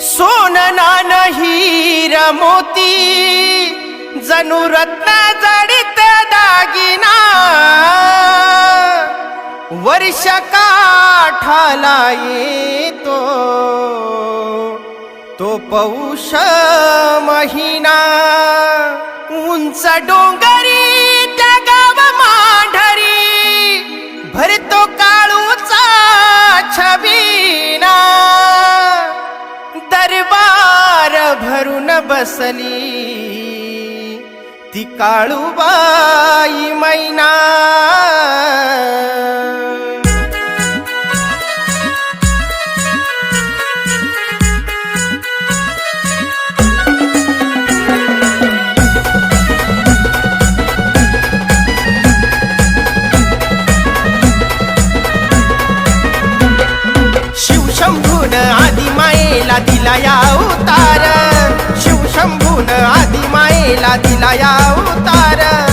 सोनना नाही मोती जणू रत्न जडित दागिना. वर्ष काठाला येतो तो पौष महिना. उंच डोंगर बसली. ती काळूबाई मैना. शिवशंभून आधी मायेला दिला या उतारा. शिवशंभून आधी मायेला दिला या उतार.